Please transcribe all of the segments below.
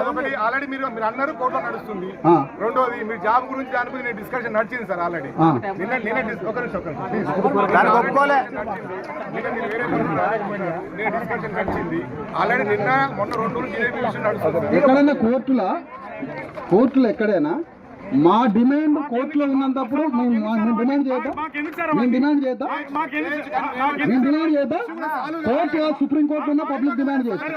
అదొకటి ఆల్రెడీ మీరు మీరు అన్నారు కోర్టులో నడుస్తుంది. రెండోది మీరు జాబ్ గురించి దాని గురించి డిస్కషన్ నడిచింది సార్ ఆల్రెడీ. నిన్న నిన్న ఒక నిమిషం, ఒక. నిన్న డిస్కషన్ నడిచింది. ఆల్రెడీ నిన్న మొన్న రెండు రోజులు జిలేబీ విషయం నడుస్తుంది. ఎక్కడైనా కోర్టులో? కోర్టులో ఎక్కడైనా? మా డిమాండ్ కోర్టులో ఉన్నప్పుడు మేము డిమాండ్ చేద్దాం మేము డిమాండ్ చేద్దాం మేము డిమాండ్ చేద్దాం కోర్టు సుప్రీం కోర్టు ఉన్న పబ్లిక్ డిమాండ్ చేస్తాం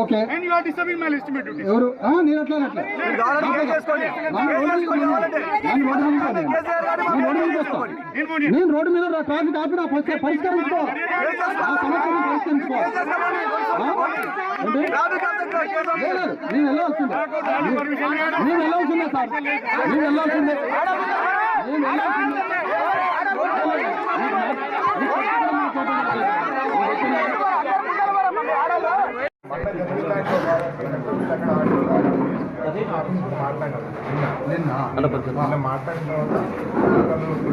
ఓకే. ఎవరు? నేను అట్లా రోడ్డు మీద-. నేను రోడ్డు ట్రాఫిక్ ఆపి నా పరిష్క- పరిష్కరించుకో ఆ సమస్యను నేను వెళ్ళాల్సిందే నేను- వెళ్ళాల్సిందే సార్ నేను వెళ్ళాల్సిందే నేను వెళ్ళాల్సిందే మాట్లాడిన తర్వాత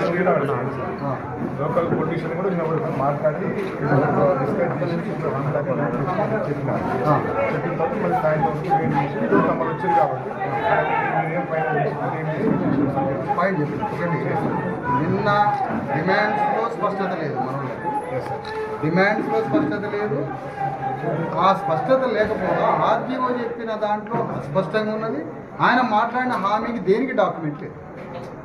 లోకల్ పొలిటీషియన్స్ కూడా లోకల్ పొలిటీషియన్ కూడా నిన్న మాట్లాడి డిస్కస్ చేసి చెప్పిన తర్వాత మళ్ళీ సాయంత్రం వచ్చింది కాబట్టి. ఏం నిన్న డిమాండ్స్లో స్పష్టత లేదు డిమాండ్స్లో స్పష్టత లేదు. ఆ స్పష్టత లేకపోగా ఆర్జీఓ చెప్పిన దాంట్లో అస్పష్టంగా ఉన్నది. ఆయన మాట్లాడిన హామీకి దేనికి డాక్యుమెంట్ లేదు?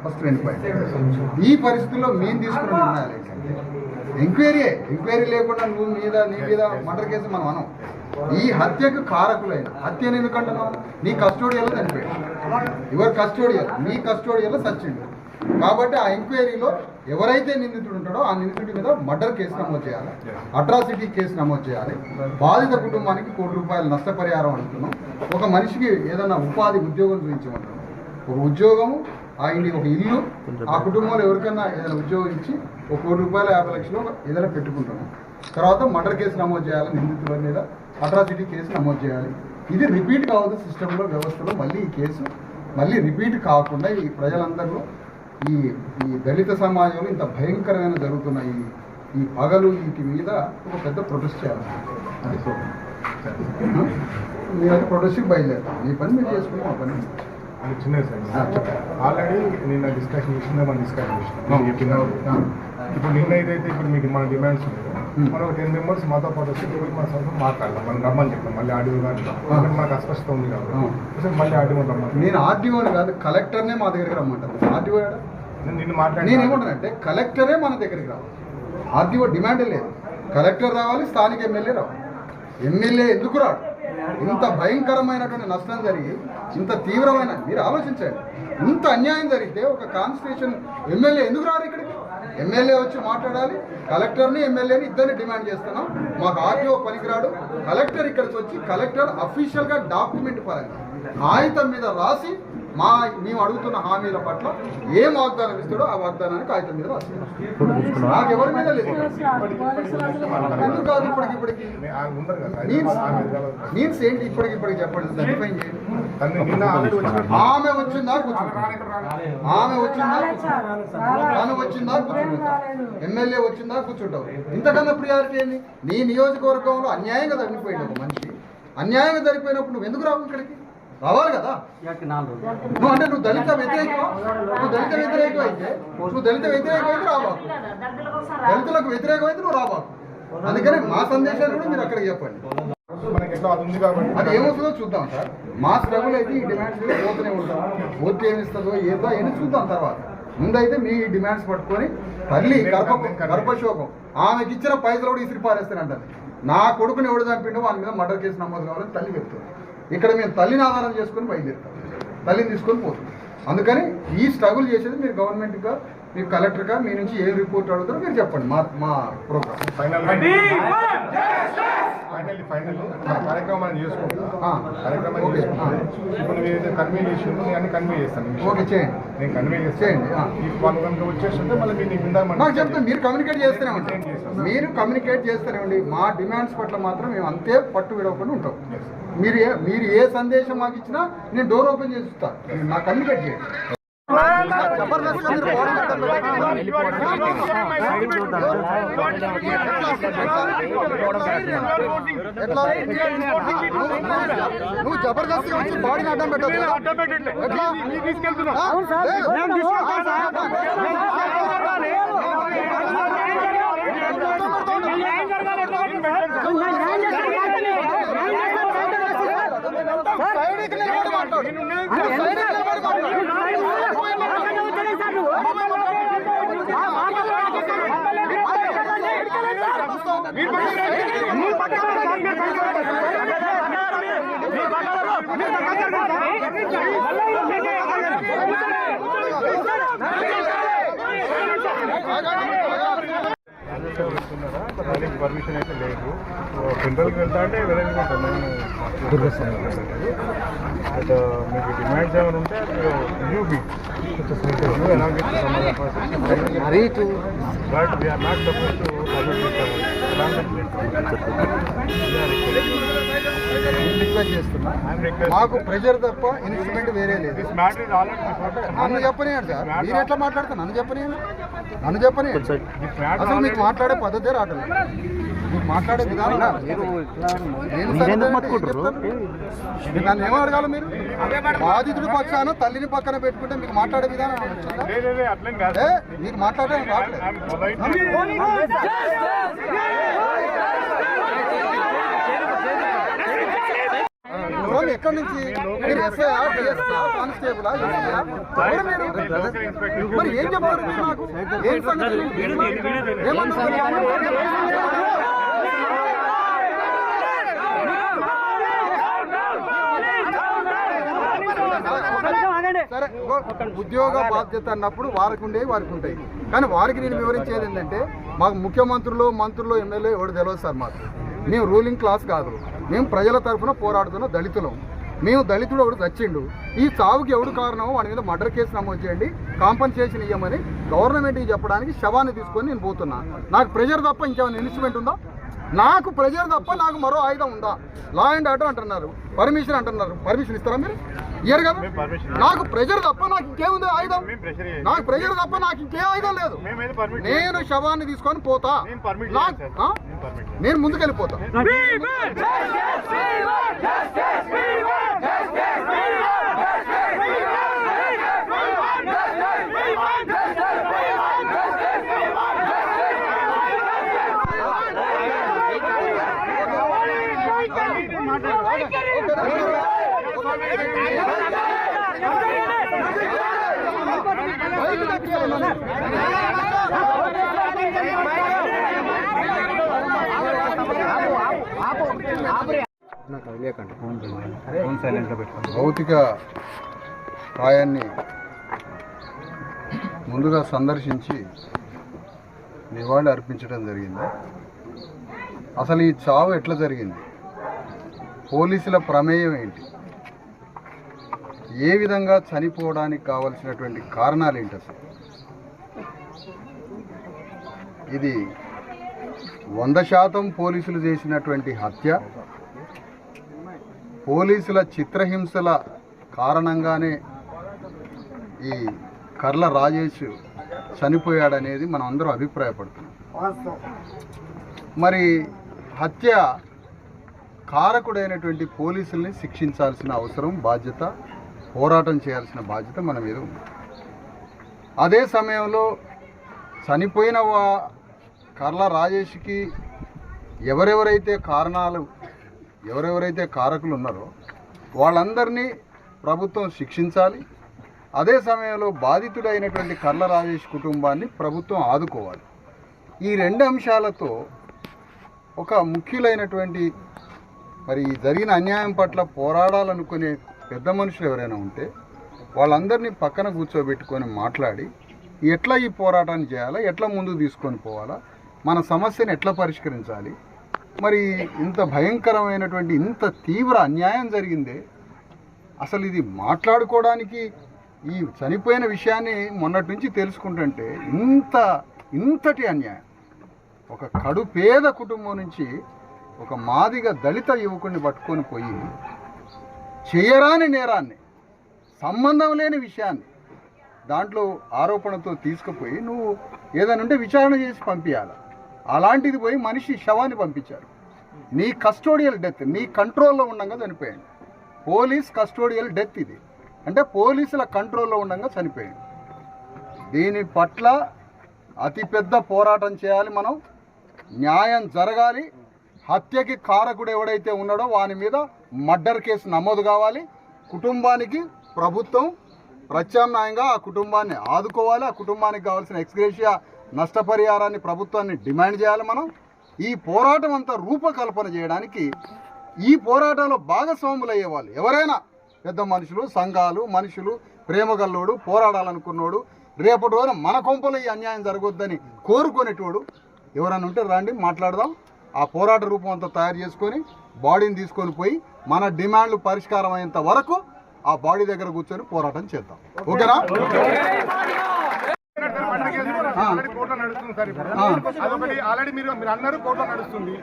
ఫస్ట్ రెండు పాయింట్ ఈ పరిస్థితుల్లో మేము తీసుకున్న నిర్ణయాలు ఏంటంటే ఎంక్వైరీ ఎంక్వైరీ లేకుండా నువ్వు మీద నీ మీద మర్డర్ కేసు మనం అనం ఈ హత్యకు కారకులైన హత్యను ఎందుకంటున్నావు? నీ కస్టోడియల్లో చనిపోయాడు. ఎవరు కస్టోడియల్ మీ కస్టోడియల్లో సచ్చిండు కాబట్టి ఆ ఎంక్వైరీలో ఎవరైతే నిందితుడు ఉంటాడో ఆ నిందితుడి మీద మర్డర్ కేసు నమోదు చేయాలి. అట్రాసిటీ కేసు నమోదు చేయాలి. బాధిత కుటుంబానికి కోటి రూపాయల నష్టపరిహారం అంటున్నాం. ఒక మనిషికి ఏదైనా ఉపాధి ఉద్యోగం చూపించమంటున్నాం. ఒక ఉద్యోగము ఆ ఇంటి ఒక ఇల్లు ఆ కుటుంబంలో ఎవరికైనా ఏదైనా ఉద్యోగం ఇచ్చి ఒక కోటి రూపాయల యాభై లక్షలు ఏదైనా పెట్టుకుంటున్నాం తర్వాత మర్డర్ కేసు నమోదు చేయాలి నిందితుల మీద అట్రాసిటీ కేసు నమోదు చేయాలి. ఇది రిపీట్ కావద్దు సిస్టంలో వ్యవస్థలో మళ్ళీ ఈ కేసు మళ్ళీ రిపీట్ కాకుండా ఈ ప్రజలందరిలో ఈ ఈ దళిత సమాజంలో ఇంత భయంకరమైన జరుగుతున్న ఈ ఈ పగలు వీటి మీద ఒక పెద్ద ప్రొటెస్ట్ చేయాలి. అది మీరు ప్రొటెస్ట్కి బయలుదేరుతాం మీ పని మీరు చేసుకుని మా పని. అది చిన్నది సార్. ఆల్రెడీ నిన్న డిస్కషన్ చేసిందా మనం డిస్కషన్ చేసినాం. ఇప్పుడు నిన్న ఏదైతే ఇప్పుడు మీకు మన డిమాండ్స్ ఉన్నాయో మనం టెన్ మెంబర్స్ మాతో పాటు వచ్చి ఇప్పుడు మన సంవత్సరం మాట్లాడదాం. మనం రమ్మని చెప్తాం మళ్ళీ కానీ ఎందుకంటే మనకు అస్పష్టత ఉంది కాబట్టి. మళ్ళీ ఆడియో రమ్మని. నేను ఆర్డీఓని కాదు కలెక్టర్నే మా దగ్గరికి రమ్మంటాను ఆర్డీఓ నేను నిన్ను మాట్లాడి నేనేమంటానంటే కలెక్టరే మన దగ్గరికి రావాలి. ఆర్డీఓ డిమాండ్ లేదు. కలెక్టర్ రావాలి స్థానిక ఎమ్మెల్యే రావాలి. ఎమ్మెల్యే ఎందుకు రాడు? ఇంత భయంకరమైనటువంటి నష్టం జరిగి ఇంత తీవ్రమైన మీరు ఆలోచించండి. ఇంత అన్యాయం జరిగితే ఒక కాన్స్టిట్యూషన్ ఎమ్మెల్యే ఎందుకు రారు ఇక్కడికి? ఎమ్మెల్యే వచ్చి మాట్లాడాలి కలెక్టర్ని ఎమ్మెల్యేని ఇద్దరిని డిమాండ్ చేస్తున్నాం. మాకు ఆర్టీఓ పనికిరాడు. కలెక్టర్ ఇక్కడికి వచ్చి కలెక్టర్ అఫీషియల్గా డాక్యుమెంట్ పరంగా కాగితం మీద రాసి మా మేము అడుగుతున్న హామీల పట్ల ఏం వాగ్దానం ఇస్తాడో ఆ వాగ్దానాన్ని కాగితం మీద రాసి నాకు ఎవరి మీద లేదు. ఎందుకు కాదు ఇప్పటికి ఇప్పటికి. మీన్స్ ఏంటి ఇప్పటికి ఇప్పటికి చెప్పండి చేయండి. వచ్చిన ఆమె వచ్చిందా? కూర్చుంటా ఆమె వచ్చిందా? కూర్చుంటా తను వచ్చిందా? కూర్చుంటా ఎమ్మెల్యే వచ్చిందా? కూర్చుంటావు. ఇంతకన్నా ప్రియారిటీ ఏంది? నీ నియోజకవర్గంలో అన్యాయంగా తగ్గిపోయాడు ఒక మనిషి. అన్యాయంగా జరిగిపోయినప్పుడు నువ్వు ఎందుకు రావు ఇక్కడికి? రావాలి కదా? నువ్వు అంటే నువ్వు దళిత వ్యతిరేకం నువ్వు దళిత వ్యతిరేకం అయితే నువ్వు దళిత వ్యతిరేకం అయితే రాబాకు దళితులకు వ్యతిరేకం అయితే నువ్వు రాబాకు అందుకని మా సందేశాలు కూడా మీరు అక్కడికి చెప్పండి. అది ఏమవుతుందో చూద్దాం సార్. మా స్ట్రగుల్ అయితే ఈ డిమాండ్స్ పోతూనే ఉంటాం ఓటు ఏమి ఇస్తుందో ఏదో అని చూద్దాం తర్వాత. ముందైతే మీ డిమాండ్స్ పట్టుకొని తల్లి గర్భ గర్భశోకం. ఆమెకి ఇచ్చిన పైసలు కూడా ఇసిరి పారేస్తానంటారు. నా కొడుకుని ఎవడు చంపిండో వాని మీద మర్డర్ కేసు నమోదు కావాలని తల్లి చెప్తుంది. ఇక్కడ మేము తల్లిని ఆధారం చేసుకొని బయలుదేరుతాం. తల్లిని తీసుకొని పోతాం. అందుకని ఈ స్ట్రగుల్ చేసేది మీరు గవర్నమెంట్గా మీరు కలెక్టర్గా మీ నుంచి ఏ రిపోర్ట్ అడుగుతారో మీరు చెప్పండి. మా మా ప్రోగ్రామ్ ఫైనల్ ఫైనల్ ఫైనల్. కార్యక్రమాన్ని చేసుకుంటా. ఆ. కార్యక్రమాన్ని ఓకే. చేసుకుంటా. ఇప్పుడు నువ్వు ఏదైతే కన్వే చేసి నేను కన్వే చేస్తాను ఓకే. చేయండి. నేను కన్వే. ఈ వాళ్ళు కనుక వచ్చేస్తుంటే మళ్ళీ మీరు నీకు చెప్తాను మీరు కమ్యూనికేట్ చేస్తూనే ఉంటారు. మీరు కమ్యూనికేట్ చేస్తూనే ఉండి మా డిమాండ్స్ పట్ల మాత్రం మేము అంతే పట్టు విడవకుండా ఉంటాం. మీరు ఏ మీరు ఏ సందేశం మాకు ఇచ్చినా నేను డోర్ ఓపెన్ చేసి ఇస్తాను నాకు కమ్యూనికేట్ చేయండి. జబర్దస్త్గా మీరు బాడీ అడ్డం పెట్టుకోండి. ఎట్లా నువ్వు జబర్దస్త్గా వచ్చి బాడీని అడ్డం పెట్టదు అడ్డం పెట్టట్లే. ఎట్లా? నీ దానికి పర్మిషన్ అయితే లేదు జనరల్కి వెళ్తా అంటే వెళ్ళని బట్ మీకు డిమాండ్స్ ఏమైనా ఉంటే UB but we are not suppose to మాకు ప్రెజర్ తప్ప ఇన్స్ట్రుమెంట్ వేరే లేదు. నన్ను చెప్పనియండి సార్. మీరు ఎట్లా మాట్లాడతారు? నన్ను చెప్పనియండి. నన్ను చెప్పనియండి. అసలు మీకు మాట్లాడే పద్ధతే రావట్లేదు. మాట్లాడే విధానం? మీరు నన్ను ఏమో అడగాలి మీరు? బాధితుడి పక్షాన తల్లిని పక్కన పెట్టుకుంటే మీకు మాట్లాడే విధానం మీరు ఎవరు ఎక్కడి నుంచి? మీరు ఎస్ఐ కానిస్టేబుల్ మీరు? మరి? ఏం చెప్తారు మీరు నాకు? ఏం సంగతి? ఏమన్నారు ఉద్యోగ బాధ్యత అన్నప్పుడు వారికి ఉండేవి వారికి ఉంటాయి. కానీ వారికి నేను వివరించేది ఏంటంటే మాకు ముఖ్యమంత్రులు మంత్రులు ఎమ్మెల్యే ఎవరు తెలియదు సార్ మాకు. మేము రూలింగ్ క్లాస్ కాదు. మేము ప్రజల తరఫున పోరాడుతున్న దళితులం. మేము దళితుడు ఎవడు చచ్చిండు. ఈ చావుకి ఎవడు కారణమో వాడి మీద మర్డర్ కేసు నమోదు చేయండి కాంపన్సేషన్ ఇవ్వమని గవర్నమెంట్కి చెప్పడానికి శవాన్ని తీసుకొని నేను పోతున్నా. నాకు ప్రెజర్ తప్ప ఇంకేమైనా ఇన్స్ట్రుమెంట్ ఉందా? నాకు ప్రెజర్ తప్ప నాకు మరో ఆయుధం ఉందా? లా అండ్ ఆర్డర్ అంటున్నారు. పర్మిషన్ అంటున్నారు. పర్మిషన్ ఇస్తారా మీరు? ఇయ్యరు కదా? నాకు ప్రెజర్ తప్ప నాకు ఇంకేముంది ఆయుధం? ప్రెషర్ నాకు ప్రెజర్ తప్ప నాకు ఇంకే ఆయుధం లేదు. నేను శవాన్ని తీసుకొని పోతా. నేను ముందుకెళ్ళిపోతా. భౌతిక కాయాన్ని ముందుగా సందర్శించి నివాళి అర్పించడం జరిగింది. అసలు ఈ చావు ఎట్లా జరిగింది? పోలీసుల ప్రమేయం ఏంటి? ఏ విధంగా చనిపోవడానికి కావలసినటువంటి కారణాలు ఏంటి అసలు? ఇది వంద శాతం పోలీసులు చేసినటువంటి హత్య. పోలీసుల చిత్రహింసల కారణంగానే ఈ కర్ల రాజేష్ చనిపోయాడనేది మనం అందరూ అభిప్రాయపడుతున్నాం. మరి హత్య కారకుడైనటువంటి పోలీసుల్ని శిక్షించాల్సిన అవసరం బాధ్యత పోరాటం చేయాల్సిన బాధ్యత మన మీద ఉంది. అదే సమయంలో చనిపోయిన వా కర్ల రాజేష్కి ఎవరెవరైతే కారణాలు ఎవరెవరైతే కారకులు ఉన్నారో వాళ్ళందరినీ ప్రభుత్వం శిక్షించాలి. అదే సమయంలో బాధితుడైనటువంటి కర్ల రాజేష్ కుటుంబాన్ని ప్రభుత్వం ఆదుకోవాలి. ఈ రెండు అంశాలతో ఒక ముఖ్యులైనటువంటి మరి జరిగిన అన్యాయం పట్ల పోరాడాలనుకునే పెద్ద మనుషులు ఎవరైనా ఉంటే వాళ్ళందరినీ పక్కన కూర్చోబెట్టుకొని మాట్లాడి ఎట్లా ఈ పోరాటాన్ని చేయాలా ఎట్లా ముందుకు తీసుకొని పోవాలా మన సమస్యను ఎట్లా పరిష్కరించాలి మరి ఇంత భయంకరమైనటువంటి ఇంత తీవ్ర అన్యాయం జరిగిందే అసలు ఇది మాట్లాడుకోవడానికి ఈ చనిపోయిన విషయాన్ని మొన్నటి నుంచి తెలుసుకుంటుంటే ఇంత ఇంతటి అన్యాయం. ఒక కడు పేద కుటుంబం నుంచి ఒక మాదిగ దళిత యువకుడిని పట్టుకొని పోయి చేయరాని నేరాన్ని సంబంధం లేని విషయాన్ని దాంట్లో ఆరోపణతో తీసుకుపోయి నువ్వు ఏదైనా ఉంటే విచారణ చేసి పంపించాలి అలాంటిది పోయి మనిషి శవాన్ని పంపించారు. నీ కస్టోడియల్ డెత్ నీ కంట్రోల్లో ఉండగా చనిపోయాడు. పోలీస్ కస్టోడియల్ డెత్ ఇది. అంటే పోలీసుల కంట్రోల్లో ఉండగా చనిపోయాడు. దీని పట్ల అతిపెద్ద పోరాటం చేయాలి మనం. న్యాయం జరగాలి. హత్యకి కారకుడు ఎవడైతే ఉన్నాడో వాని మీద మర్డర్ కేసు నమోదు కావాలి. కుటుంబానికి ప్రభుత్వం ప్రత్యామ్నాయంగా ఆ కుటుంబాన్ని ఆదుకోవాలి. ఆ కుటుంబానికి కావాల్సిన ఎక్స్గ్రేషియా నష్టపరిహారాన్ని ప్రభుత్వాన్ని డిమాండ్ చేయాలి మనం. ఈ పోరాటం అంతా రూపకల్పన చేయడానికి ఈ పోరాటంలో భాగస్వాములు అయ్యేవాళ్ళు ఎవరైనా పెద్ద మనుషులు సంఘాలు మనుషులు ప్రేమగల్లోడు పోరాడాలనుకున్నోడు రేపటి రోజున మన కొంపలో ఈ అన్యాయం జరగొద్దని కోరుకునేటోడు ఎవరైనా ఉంటే రండి మాట్లాడదాం. ఆ పోరాట రూపం అంతా తయారు చేసుకొని బాడీని తీసుకొని పోయి మన డిమాండ్లు పరిష్కారం అయ్యేంత వరకు ఆ బాడీ దగ్గర కూర్చొని పోరాటం చేద్దాం. ఓకేనా? ఆల్రెడీ. అదొకటి మీరు మీరు అన్నారు కోర్టులో నడుస్తుంది.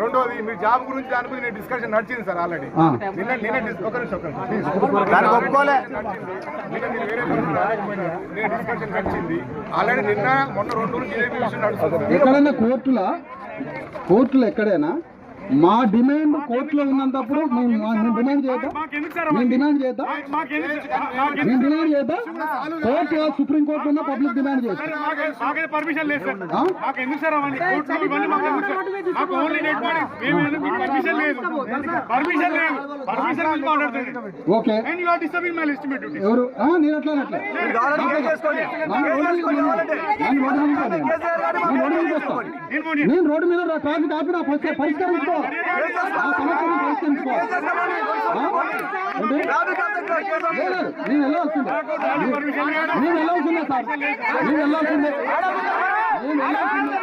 రెండోది మీరు జాబ్ గురించి దాని గురించి నేను డిస్కషన్ నడిచింది సార్ ఆల్రెడీ. నిన్న నిన్న ఒక నిమిషం, ఒక. నిన్న డిస్కషన్ నడిచింది. ఆల్రెడీ నిన్న మొన్న రెండు రోజులు ఇదే విషయం నడుస్తుంది. ఎక్కడైనా కోర్టుల? కోర్టులో ఎక్కడైనా? మా డిమాండ్ కోర్టులో ఉన్నప్పుడు మేము డిమాండ్ చేద్దాం మేము డిమాండ్ చేద్దాం మేము డిమాండ్ చేద్దాం కోర్టు సుప్రీం కోర్టు ఉన్న పబ్లిక్ డిమాండ్ చేస్తాం మాకైతే పర్మిషన్ లేదు సార్. ఆ? మాకు ఎందుకు సార్ అవన్నీ కోర్టులు ఇవన్నీ మాకు ఎందుకు సార్? మాకు ఓన్లీ డెడ్ బాడీ మేము మీకు పర్మిషన్ లేదు? పర్మిషన్ లేదు. పర్మిషన్ గురించి మాట్లాడుతుంది okay. And you are disturbing my estimate duty ఎవరు? ఆ, నేను అట్లా రోడ్డు మీద నేను రోడ్డు ట్రాఫిక్ ఆపి నా పరిష్క- పరిష్కరించుకో ఆ సమస్యను పరిష్కరించుకోవాలి నేను వెళ్ళాల్సిందే నేను వెళ్ళాల్సిందే సార్ నేను వెళ్ళాల్సిందే నేను వెళ్ళాల్సిందే